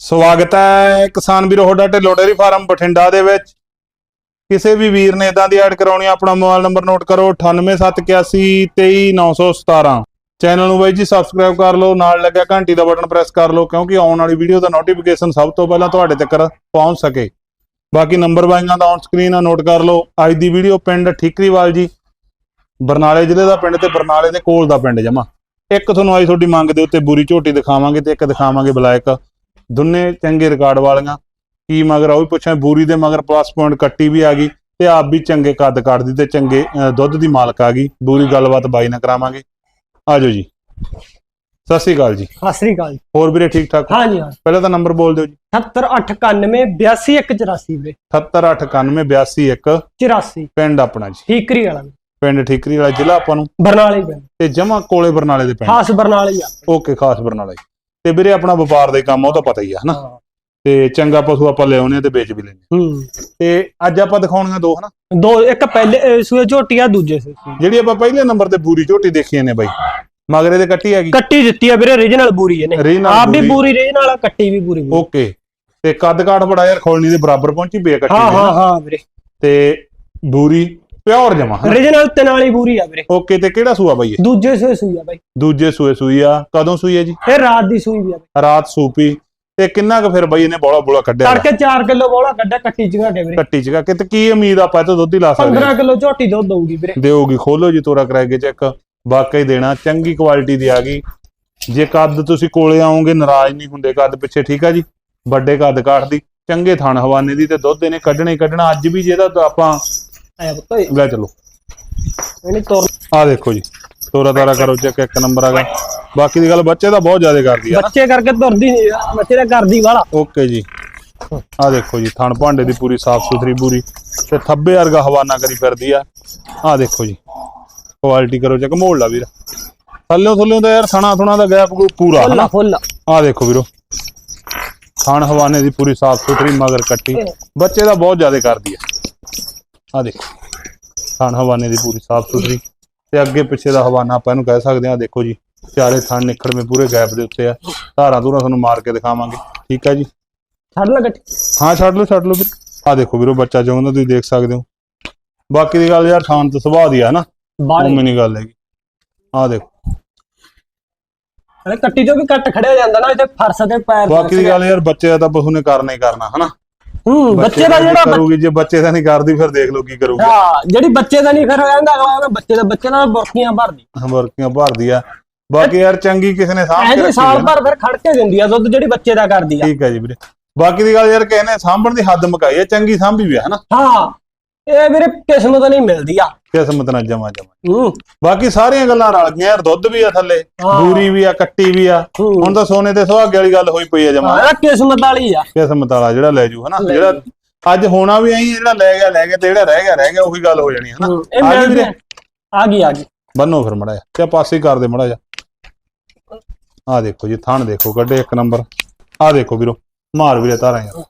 ਸਵਾਗਤ ਹੈ ਕਿਸਾਨ ਵੀਰੋ ਤੁਹਾਡਾ ਢਿੱਲੋਂ ਡੇਅਰੀ ਫਾਰਮ ਬਠਿੰਡਾ ਦੇ ਵਿੱਚ। ਕਿਸੇ ਵੀ ਵੀਰ ਨੇ ਇਦਾਂ ਦੀ ਐਡ ਕਰਾਉਣੀ ਆਪਣਾ ਮੋਬਾਈਲ ਨੰਬਰ ਨੋਟ ਕਰੋ 9871823917 ਚੈਨਲ ਨੂੰ ਬਾਈ ਜੀ ਸਬਸਕ੍ਰਾਈਬ ਕਰ ਲਓ, ਨਾਲ ਲੱਗਿਆ ਘੰਟੀ ਦਾ ਬਟਨ ਪ੍ਰੈਸ ਕਰ ਲਓ, ਕਿਉਂਕਿ ਆਉਣ ਵਾਲੀ ਵੀਡੀਓ ਦਾ ਨੋਟੀਫਿਕੇਸ਼ਨ ਸਭ ਤੋਂ ਪਹਿਲਾਂ ਤੁਹਾਡੇ ਤੱਕ ਪਹੁੰਚ ਸਕੇ। ਬਾਕੀ ਨੰਬਰ ਬਾਈਆਂ ਦਾ ਔਨ ਸਕਰੀਨ ਆ ਨੋਟ ਕਰ ਲਓ। ਅੱਜ ਦੀ ਵੀਡੀਓ ਪਿੰਡ ਠੀਕਰੀਵਾਲ ਜੀ, ਬਰਨਾਲੇ ਜ਼ਿਲ੍ਹੇ ਦਾ ਪਿੰਡ ਤੇ ਬਰਨਾਲੇ ਦੇ ਕੋਲ ਦਾ ਪਿੰਡ ਜਮਾ। ਇੱਕ ਤੁਹਾਨੂੰ ਅੱਜ ਤੁਹਾਡੀ ਮੰਗ ਦੇ ਉੱਤੇ ਬੁਰੀ ਝੋਟੀ ਦਿਖਾਵਾਂਗੇ ਤੇ ਇੱਕ ਦਿਖਾਵਾਂਗੇ ਬਲਾਇਕ ਦੋਨੇ ਚੰਗੇ ਰਿਕਾਰਡ ਵਾਲੀਆਂ। ਕੀ ਮਗਰ ਉਹ ਵੀ ਪੁੱਛਾਂ ਬੂਰੀ ਦੇ ਮਗਰ ਪਲੱਸ ਪੁਆਇੰਟ ਕੱਟੀ ਵੀ ਆ ਗਈ ਤੇ ਆਪ ਵੀ ਚੰਗੇ ਕੱਦ ਕੱਢਦੀ ਤੇ ਚੰਗੇ ਦੁੱਧ ਦੀ ਮਾਲਕ ਆ ਗਈ। ਬੂਰੀ ਗੱਲਬਾਤ ਬਾਈ ਨਾਲ ਕਰਾਵਾਂਗੇ। ਆਜੋ ਜੀ। ਸਤਿ ਸ਼੍ਰੀ ਅਕਾਲ ਜੀ। ਸਤਿ ਸ੍ਰੀ ਅਕਾਲ ਜੀ। ਹੋਰ ਵੀਰੇ ਠੀਕ ਠਾਕ? ਹਾਂ ਜੀ ਹਾਂ ਪਹਿਲਾਂ ਤਾਂ ਨੰਬਰ ਬੋਲ ਦਿਓ ਜੀ। 7891 82184 ਵੀਰੇ। 7899821 84 ਪਿੰਡ ਆਪਣਾ ਜੀ। ਠੀਕਰੀ ਵਾਲਾ ਪਿੰਡ ਠੀਕਰੀ ਵਾਲਾ ਜ਼ਿਲ੍ਹਾ ਆਪਾਂ ਨੂੰ। ਬਰਨਾਲੇ ਪਿੰਡ। ਤੇ ਜਮਾ ਕੋਲੇ ਬਰਨਾਲੇ ਦੇ ਪਿੰਡ। ਖਾਸ ਬਰਨਾਲੇ ਆ। ਓਕੇ ਖਾਸ ਬਰਨਾਲਾ। ਤੇ ਵੀਰੇ ਆਪਣਾ ਵਪਾਰ ਦੇ ਕੰਮ ਆ, ਉਹ ਤਾਂ ਪਤਾ ਹੀ ਆ ਹਨਾ ਹਾਂ ਤੇ ਚੰਗਾ ਪਸ਼ੂ ਆਪਾਂ ਲਿਆਉਨੇ ਆ ਤੇ ਵੇਚ ਵੀ ਲੈਨੇ ਆ। ਹੂੰ ਤੇ ਅੱਜ ਆਪਾਂ ਦਿਖਾਉਣੀਆਂ ਦੋ ਹਨਾ ਦੋ ਇੱਕ ਪਹਿਲੇ ਸੂਏ ਝੋਟੀ ਆ ਦੂਜੇ ਸੂਏ। ਜਿਹੜੀ ਆਪਾਂ ਪਹਿਲੇ ਨੰਬਰ ਤੇ ਬੂਰੀ ਝੋਟੀ ਦੇਖੀ ਨੇ ਬਾਈ ਮਗਰੇ ਦੇ ਕੱਟੀ ਹੈਗੀ ਕੱਟੀ ਦਿੱਤੀ ਆ ਵੀਰੇ ਰੀਜਨਲ ਬੂਰੀ ਇਹਨੇ Original ਆਪ ਵੀ ਬੂਰੀ। ਬੂਰੀ ਰੀਜਨਲ ਆ ਕੱਟੀ ਵੀ ਬੂਰੀ। ਓਕੇ ਤੇ ਕੱਦ ਕਾਠ ਬੜਾ ਯਾਰ ਖੋਲਣੀ ਦੇ ਬਰਾਬਰ ਪਹੁੰਚੀ ਬੇ ਕੱਟੀ ਹਾਂ ਦੇ ਹਾਂ ਨਾ। ਹਾਂ ਵੀਰੇ ਤੇ ਬੂਰੀ ਪਿਓਰ ਜਮਾ ਰੀਜਨਲ ਤੇ ਨਾਲ ਹੀ ਬੂਰੀ ਆ ਵੀਰੇ। ਓਕੇ ਤੇ ਕਿਹੜਾ ਸੂਆ ਬਾਈ? ਇਹ ਦੂਜੇ ਸੂਏ ਸੂਈ ਆ ਬਾਈ। ਦੂਜੇ ਸੂਏ ਸੂਈ ਆ। ਕਦੋਂ ਸੂਈ ਹੈ ਜੀ? ਇਹ ਰਾਤ ਦੀ ਸੂਈ ਵੀ ਆ ਬਾਈ। ਰਾਤ ਸੂਪੀ। ਤੇ ਕਿੰਨਾ ਕੁ ਫਿਰ ਬਾਈ ਇਹਨੇ ਬੋਲਾ ਬੋਲਾ ਕੱਢਿਆ ਤੜਕੇ 4 ਕਿਲੋ ਬੋਲਾ ਕੱਢਿਆ ਕੱਟੀ ਚ ਘਾਟੇ ਵੀਰੇ। ਕੱਟੀ ਚ ਕਿ ਤੇ ਕੀ ਉਮੀਦ ਆਪਾਂ ਤੋਂ ਦੁੱਧ ਹੀ ਲਾ ਸਕਦੇ 15 ਕਿਲੋ ਝੋਟੀ ਦੁੱਧ ਦਊਗੀ ਵੀਰੇ। ਦਿਓਗੀ ਖੋਲੋ ਜੀ ਤੋਰਾ ਕਰਾਏ ਕੇ ਚੈੱਕ। ਵਾਕਈ ਦੇਣਾ। ਚੰਗੀ ਕੁਆਲਿਟੀ ਦੀ ਆ ਗਈ। ਜੇ ਕੱਦ ਤੁਸੀਂ ਕੋਲੇ ਆਓਗੇ ਨਾਰਾਜ਼ ਨਹੀਂ ਹੁੰਦੇ ਕੱਦ ਪਿੱਛੇ ਠੀਕ ਆ ਜੀ? ਵੱਡੇ ਕੱਦ ਕਾਠ ਦੀ। ਚੰਗੇ ਥਣ ਹਵਾਨੇ ਦੀ ਤੇ ਦੁੱਧ ਇਹਨੇ ਕੱਢਣਾ ਹੀ ਕੱਢਣਾ। ਅੱਜ ਵੀ ਜਿਹਦਾ ਆਪਾਂ ਆਇਆ ਪੁੱਤ ਲੈ ਚਲੋ। ਇਹਨੇ ਤੋਰ। ਆ ਦੇਖੋ ਜੀ। ਤੋਰਾ ਤਾਰਾ ਕਰੋ ਚੈੱਕ ਇੱਕ ਨੰਬਰ ਆਗਾ ਬਾਕੀ ਦੀ ਗੱਲ ਬੱਚੇ ਦਾ ਬਹੁਤ ਜ਼ਿਆਦਾ ਕਰਦੀ ਆ ਬੱਚੇ ਕਰਕੇ ਤੁਰਦੀ ਨਹੀਂ ਬੱਚੇ ਦਾ ਕਰਦੀ ਵਾਲਾ। ਓਕੇ ਜੀ। ਆ ਦੇਖੋ ਜੀ ਥਣ ਭਾਂਡੇ ਦੀ ਪੂਰੀ ਸਾਫ਼ ਸੁਥਰੀ ਪੂਰੀ। ਤੇ ਥੱਬੇ ਵਰਗਾ ਹਵਾਨਾ ਕਰੀ ਫਿਰਦੀ ਆ। ਆ ਦੇਖੋ ਜੀ। ਕੁਆਲਿਟੀ ਕਰੋ ਚੈੱਕ ਮੋੜ ਲਾ ਵੀਰ। ਥੱਲੇ ਥੱਲੇ ਤਾਂ ਯਾਰ ਥਣਾ ਥੁਣਾ ਦਾ ਗੈਪ ਪੂਰਾ ਫੁੱਲਾ ਹਨਾ? ਫੁੱਲਾ ਆ। ਦੇਖੋ ਵੀਰੋ। ਥਣ ਹਵਾਨੇ ਦੀ ਪੂਰੀ ਸਾਫ਼ ਸੁਥਰੀ ਮਗਰ ਕੱਟੀ। ਬੱਚੇ ਦਾ ਬਹੁਤ ਜ਼ਿਆਦਾ ਕਰਦੀ ਆ। ਆ ਦੇਖੋ। ਥਣ ਹਵਾਨੇ ਦੀ ਪੂਰੀ ਸਾਫ਼ ਸੁਥਰੀ। ਤੇ ਅੱਗੇ ਪਿੱਛੇ ਦਾ ਹਵਾਨਾ ਆਪਾਂ ਇਹਨੂੰ ਕਹਿ ਸਕਦੇ ਆ ਦੇਖੋ ਜੀ ਚਾਰੇ ਥਣ ਨਿਖੜਵੇਂ ਪੂਰੇ ਗੈਪ ਦੇ ਉੱਤੇ ਆ। ਧਾਰਾਂ ਧੂਰਾਂ ਤੁਹਾਨੂੰ ਮਾਰ ਕੇ ਦਿਖਾਵਾਂਗੇ। ਠੀਕ ਆ ਜੀ? ਛੱਡ ਲੈ ਗੱਟੀ ਹਾਂ ਛੱਡ ਲਓ ਛੱਡ ਲਓ ਵੀਰ। ਆ ਦੇਖੋ ਵੀਰੋ ਬੱਚਾ ਚਾਹੁੰਦਾ ਤੁਸੀਂ ਦੇਖ ਸਕਦੇ ਹੋ। ਬਾਕੀ ਦੀ ਗੱਲ ਯਾਰ ਸ਼ਾਂਤ ਸੁਭਾਅ ਦੀ ਆ ਨਾ। ਉਹ ਨਹੀਂ ਗੱਲ ਹੈਗੀ। ਆ ਦੇਖੋ। ਅਰੇ ਕੱਟੀ ਚੋਂ ਵੀ ਕੱਟ ਖੜਿਆ ਜਾਂਦਾ ਨਾ ਇੱਥੇ ਫਰਸ਼ ਤੇ ਪੈਰ ਬਾਕੀ ਦੀ ਗੱਲ ਯਾਰ ਬੱਚੇ ਦਾ ਤਾਂ ਪਸ਼ੂ ਨੇ ਕਰਨਾ ਹੀ ਕਰਨਾ ਹਨਾ? ਹੂੰ ਬੱਚੇ ਦਾ ਜਿਹੜਾ ਬੱਚ- ਕਰੂਗੀ ਜੇ ਬੱਚੇ ਦਾ ਨਹੀਂ ਕਰਦੀ ਫਿਰ ਦੇਖ ਲਓ ਕੀ ਕਰੂਗੀ। ਹਾਂ ਜਿਹੜੀ ਬੱਚੇ ਦਾ ਨਹੀਂ ਫਿਰ ਹੋ ਜਾਂਦਾ ਅਗਲਾ ਬੱਚੇ ਦਾ ਬੱਚੇ ਨਾਲ ਬੁਰਕੀਆਂ ਭਰਦੀ। ਵਰਕੀਆਂ ਭਰਦੀ ਆ। ਬਾਕੀ ਯਾਰ ਚੰਗੀ ਕਿਸੇ ਨੇ ਸਾਂਭ ਕੇ ਰੱਖੀ ਸਾਲ ਆ। ਭਰ ਫਿਰ ਖੜ ਕੇ ਦਿੰਦੀ ਆ ਦੁੱਧ ਜਿਹੜੀ ਬੱਚੇ ਦਾ ਕਰਦੀ ਆ। ਠੀਕ ਹੈ ਜੀ ਵੀਰੇ। ਬਾਕੀ ਦੀ ਗੱਲ ਯਾਰ ਕਿਸੇ ਨੇ ਸਾਂਭਣ ਦੀ ਹੱਦ ਮੁਕਾਈ ਆ ਚੰਗੀ ਸਾਂਭੀ ਵੀ ਆ ਹਨਾ? ਹਾਂ। ਇਹ ਵੀਰੇ ਕਿਸਮਤ ਨਹੀਂ ਮਿਲਦੀ ਆ। ਕਿਸਮਤ ਨਾਲ ਜਮਾ ਜਮਾ। ਹੂੰ। ਬਾਕੀ ਸਾਰੀਆਂ ਗੱਲਾਂ ਰਲ ਗਈਆਂ ਯਾਰ ਦੁੱਧ ਵੀ ਆ ਥੱਲੇ ਹਾਂ। ਬੂਰੀ ਵੀ ਆ ਕੱਟੀ ਵੀ ਆ। ਹੂੰ। ਹੁਣ ਤਾਂ ਸੋਨੇ ਤੇ ਸੁਹਾਗੇ ਵਾਲੀ ਗੱਲ ਹੋਈ ਪਈ ਆ ਜਮਾ। ਇਹ ਕਿਸਮਤ ਵਾਲੀ ਆ। ਕਿਸਮਤ ਵਾਲਾ ਜਿਹੜਾ ਲੈ ਜੂ ਹਨਾ? ਜਿਹੜਾ ਅੱਜ ਹੋਣਾ ਵੀ ਐਂ ਜਿਹੜਾ ਲੈ ਗਿਆ ਲੈ ਗਿਆ ਤੇ ਜਿਹੜਾ ਰਹਿ ਗਿਆ ਰਹਿ ਗਿਆ ਉਹੀ ਗੱਲ ਹੋ ਜਾਣੀ ਹਨਾ? ਹੂੰ, ਇਹ ਆ ਗਈ ਮਿਲਦੇ ਵੀਰੇ? ਆ। ਗਈ ਆ ਗਈ। ਬੰਨੋ ਫਿਰ ਮੜਾ ਤੇ ਪਾਸੇ ਹੀ ਕਰ ਦੇ ਮੜਾ ਜਾ ਆ ਦੇਖੋ ਜੀ ਥਣ ਦੇਖੋ ਕੱਢੇ ਇੱਕ ਨੰਬਰ। ਆ ਦੇਖੋ ਵੀਰੋ ਮਾਰ ਵੀਰੇ ਤਾਰਾਂ ਯਾਰ।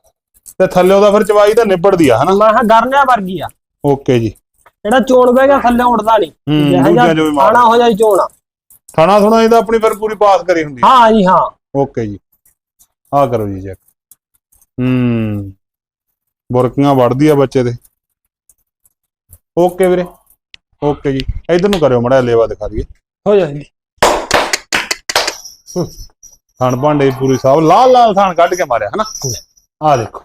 ਤੇ ਥੱਲੇ ਉਹਦਾ ਫਿਰ ਚਵਾਈ ਤਾਂ ਨਿਬੜਦੀ ਆ ਹਨਾ? ਮੈਂ ਕਿਹਾ ਗਰਨਿਆ ਵਰਗੀ ਆ। ਓਕੇ ਜੀ। ਜਿਹੜਾ ਚੋਣ ਬਹਿ ਗਿਆ ਥੱਲੇ ਉੱਡਦਾ ਨਹੀਂ। ਹੂੰ, ਦੂਜਿਆਂ ਚੋਂ ਵੀ ਮਾਰ। ਹੋ ਜਾਈ ਚੋਣ। ਥਣਾ ਥੁਣਾ ਇਹਦਾ ਆਪਣੀ ਫਿਰ ਪੂਰੀ ਪਾਸ ਕਰੀ ਹੁੰਦੀ ਆ। ਹਾਂ ਜੀ ਹਾਂ। ਓਕੇ ਜੀ। ਆ ਕਰੋ ਜੀ ਚੈੱਕ ਹੂੰ। ਬੁਰਕੀਆਂ ਵੜਦੀ ਆ ਬੱਚੇ ਦੇ। ਓਕੇ ਵੀਰੇ। ਓਕੇ ਜੀ। ਇਧਰ ਨੂੰ ਕਰਿਓ ਮੜਾ ਲੇਵਾ ਦਿਖਾ ਦਈਏ। ਹੋ ਜਾਂਦੀ ਥਣ ਭਾਂਡੇ ਦੀ ਪੂਰੀ ਸਾਬ ਲਾਲ ਲਾਲ ਥਣ ਕੱਢ ਕੇ ਮਾਰਿਆ ਹਨਾ? ਆ ਦੇਖੋ।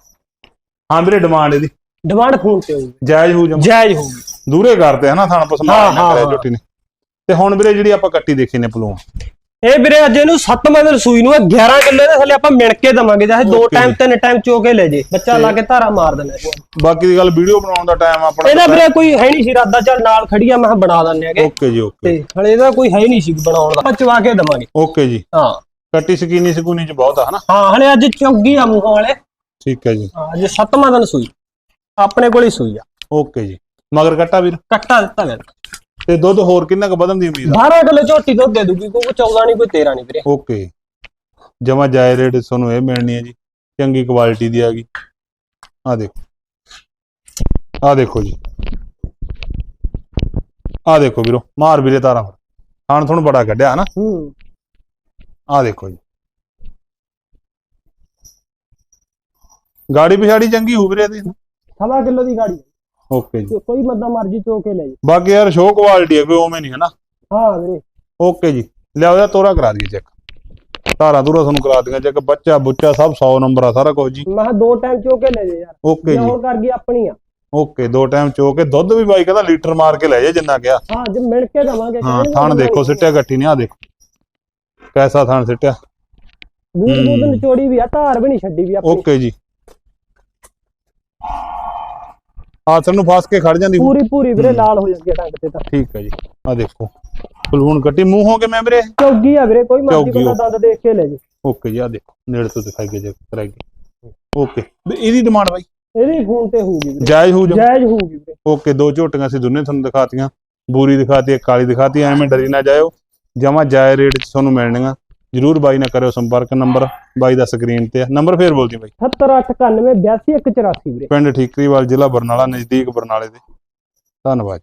ਹਾਂ ਵੀਰੇ ਡਿਮਾਂਡ ਇਹਦੀ। ਡਿਮਾਂਡ ਫੋਨ ਤੇ ਹੋਊਗੀ। ਜਾਇਜ਼ ਹੋ ਜਮ ਜਾਇਜ਼ ਹੋਊਗੀ। ਦੂਰੇ ਕਰਤੇ ਹਨਾ ਥਣ ਪਸਮਾ ਹਾਂ, ਨਾ ਹਾਂ, ਹਾਂ। ਝੋਟੀ ਨੇ। ਤੇ ਹੁਣ ਵੀਰੇ ਜਿਹੜੀ ਆਪਾਂ ਕੱਟੀ ਦੇਖੀ ਨੇ ਪਲੂਣ ਇਹ ਵੀਰੇ ਅੱਜ ਇਹਨੂੰ 7 ਦਿਨ ਸੂਈ ਨੂੰ ਇਹ 11 ਕਿੱਲੇ ਦੇ ਥੱਲੇ ਆਪਾਂ ਮਿਣ ਕੇ ਦਵਾਂਗੇ। ਚਾਹੇ ਦੋ Okay ਟਾਈਮ। ਤਿੰਨ ਟਾਈਮ ਚੋ ਕੇ ਲੈ ਜੇ। ਬੱਚਾ ਲਾ ਕੇ ਧਾਰਾ ਮਾਰ ਦੇਣਾ ਇਹਨੂੰ। ਬਾਕੀ ਦੀ ਗੱਲ ਵੀਡੀਓ ਬਣਾਉਣ ਦਾ ਟਾਈਮ ਆਪਣਾ। ਇਹਦਾ ਵੀਰੇ ਕੋਈ ਹੈ ਨਹੀਂ ਸੀ ਇਰਾਦਾ ਚੱਲ ਨਾਲ ਖੜੀ ਆ ਮੈਂ ਕਿਹਾ ਬਣਾ ਦਿੰਨੇ ਆਗੇ ਓਕੇ ਜੀ ਓਕੇ ਤੇ ਹਲੇ ਇਹਦਾ ਕੋਈ ਹੈ ਹੀ ਨਹੀਂ ਸੀ ਬਣਾਉਣ ਦਾ। ਆਪਾਂ ਚਵਾ ਕੇ ਦਵਾਂਗੇ। ਓਕੇ ਜੀ। ਹਾਂ। ਕੱਟੀ ਸਕੀਨੀ ਸਕੂਨੀ ਚ ਬਹੁਤ ਆ ਹਨਾ? ਹਾਂ ਹਲੇ ਅੱਜ ਚੌਗੀ ਆ ਮੂੰਹਾਂ ਵਾਲੇ। ਠੀਕ ਹੈ ਜੀ। ਹਾਂ, ਅੱਜ 7ਵਾਂ ਦਿਨ ਸੂਈ ਆਪਣੇ ਕੋਲ ਹੀ ਸੂਈ ਆ। ਓਕੇ ਜੀ। ਮਗਰ ਕੱਟਾ ਵੀਰ। ਕੱਟਾ ਦਿੱਤਾ ਗਿਆ ਤੇ ਦੁੱਧ ਹੋਰ ਕਿੰਨਾ ਕੁ ਵਧਣ ਦੀ ਉਮੀਦ ਆ? 12 ਕਿਲੋ ਝੋਟੀ ਦੁੱਧ ਦੇ ਦੂਗੀ ਕੋਈ 14 ਨਹੀਂ ਕੋਈ 13 ਨਹੀਂ ਵੀਰੇ। ਓਕੇ। ਜਮਾ ਜਾਇ ਰੇਟ ਤੁਹਾਨੂੰ ਇਹ ਮਿਲਣੀ ਹੈ ਜੀ। ਚੰਗੀ ਕੁਆਲਿਟੀ ਦੀ ਆ ਗਈ। ਆ ਦੇਖੋ। ਆ ਦੇਖੋ ਜੀ। ਆ ਦੇਖੋ ਵੀਰੋ ਮਾਰ ਵੀਰੇ ਤਾਰਾਂ ਖਾਣ ਤੁਹਾਨੂੰ ਬੜਾ ਕੱਢਿਆ ਹਨਾ। ਹੂੰ। ਆ ਦੇਖੋ ਜੀ। ਗਾੜੀ ਪਿਛਾੜੀ ਚੰਗੀ ਹੋ ਵੀਰੇ ਇਹਦੀ। ਸਵਾ ਕਿਲੋ ਦੀ ਗਾੜੀ। ਓਕੇ ਜੀ। ਕੋਈ ਬੰਦਾ ਮਰਜ਼ੀ ਚੋ ਕੇ ਲੈ ਜੀ ਬਾਕੀ ਯਾਰ ਸ਼ੋ ਕੁਆਲਿਟੀ ਹੈ ਕੋਈ ਉਵੇਂ ਨਹੀਂ ਹੈ ਨਾ ਹਾਂ ਵੀਰੇ। ਓਕੇ ਜੀ। ਲਿਆਓ ਦਾ ਤੋਰਾ ਕਰਾ ਦਈਏ ਚੈੱਕ ਧਾਰਾ ਧੂਰਾ ਤੁਹਾਨੂੰ ਕਰਾ ਦਿਆਂ ਚੈੱਕ ਬੱਚਾ ਬੁੱਚਾ ਸਭ 100 ਨੰਬਰ ਆ ਸਾਰਾ ਕੁਝ ਜੀ। ਮੈਂ ਕਿਹਾ ਦੋ ਟਾਈਮ ਚੋ ਕੇ ਲੈ ਜੇ ਯਾਰ। ਓਕੇ ਜੇ। ਜੀ ਹੋਰ ਕਰ ਗਈ ਆਪਣੀ ਆ। ਓਕੇ ਦੋ ਟਾਈਮ ਚੋ ਕੇ। ਦੁੱਧ ਵੀ ਬਾਈ ਕਹਿੰਦਾ ਲੀਟਰ ਮਾਰ ਕੇ ਲੈ ਜਾ ਜਿੰਨਾ ਕਿਹਾ। ਹਾਂ ਜੇ ਮਿਲ ਕੇ ਦਵਾਂਗੇ। ਹਾਂ ਥਣ ਦੇਖੋ ਸਿੱਟਿਆ ਗੱਟੀ ਨਹੀਂ ਆ ਦੇਖੋ। ਕੈਸਾ ਥਣ ਸਿੱਟਿਆ? ਬੂਦ ਬੂਦ ਨਿਚੋੜੀ ਵੀ ਆ ਧਾਰ ਵੀ ਨਹੀਂ ਛੱਡੀ ਵੀ ਆਪਣੀ। ਓਕੇ ਜੀ। ਆਸਰ ਨੂੰ ਫਾਸ ਕੇ ਖੜ ਜਾਂਦੀ। ਪੂਰੀ ਪੂਰੀ ਵੀਰੇ ਲਾਲ ਹੋ ਜਾਂਦੀ ਆ ਡੰਗ ਤੇ ਤਾਂ। ਠੀਕ ਹੈ ਜੀ। ਆ ਦੇਖੋ ਫਲੂਣ ਕੱਟੀ ਮੂੰਹ ਹੋ ਕੇ ਮੈਂ ਵੀਰੇ? ਚੌਗੀ ਆ ਵੀਰੇ ਕੋਈ ਮਰਜ਼ੀ ਬੰਦਾ ਦੰਦ ਦੇਖ ਕੇ ਲੈ ਜੇ। ਓਕੇ ਜੀ ਆ ਦੇਖੋ ਨੇੜੇ ਤੋਂ ਦਿਖਾਈ ਗਏ ਜੇ ਕਰਾਈ ਓਕੇ। ਇਹਦੀ ਡਿਮਾਂਡ ਬਾਈ? ਇਹਦੀ ਫੋਨ ਤੇ ਹੋਊਗੀ ਵੀਰੇ। ਜਾਇਜ਼ ਹੋ ਜਾਇਜ਼ ਹੋਊਗੀ ਵੀਰੇ। ਓਕੇ ਦੋ ਝੋਟੀਆਂ ਸੀ ਦੋਨੇ ਤੁਹਾਨੂੰ ਦਿਖਾਤੀਆਂ। ਬੂਰੀ ਦਿਖਾਤੀ ਕਾਲੀ ਦਿਖਾਤੀ ਐਵੇਂ ਡਰੀ ਨਾ ਜਾਇਓ। ਜਮਾ ਜਾਇ ਰੇਟ 'ਚ ਤੁਹਾਨੂੰ ਮਿਲਣੀਆਂ। ਜਰੂਰ ਬਾਈ ਨਾਲ ਕਰਿਓ ਸੰਪਰਕ ਨੰਬਰ ਬਾਈ ਦਾ ਸਕਰੀਨ ਤੇ ਆ। ਨੰਬਰ ਫੇਰ ਬੋਲ ਦਿਓ ਬਾਈ 7891 82184 ਵੀਰੇ। ਪਿੰਡ ਠੀਕਰੀਵਾਲ ਜ਼ਿਲ੍ਹਾ ਬਰਨਾਲਾ ਨਜ਼ਦੀਕ ਬਰਨਾਲੇ ਦੇ। ਧੰਨਵਾਦ।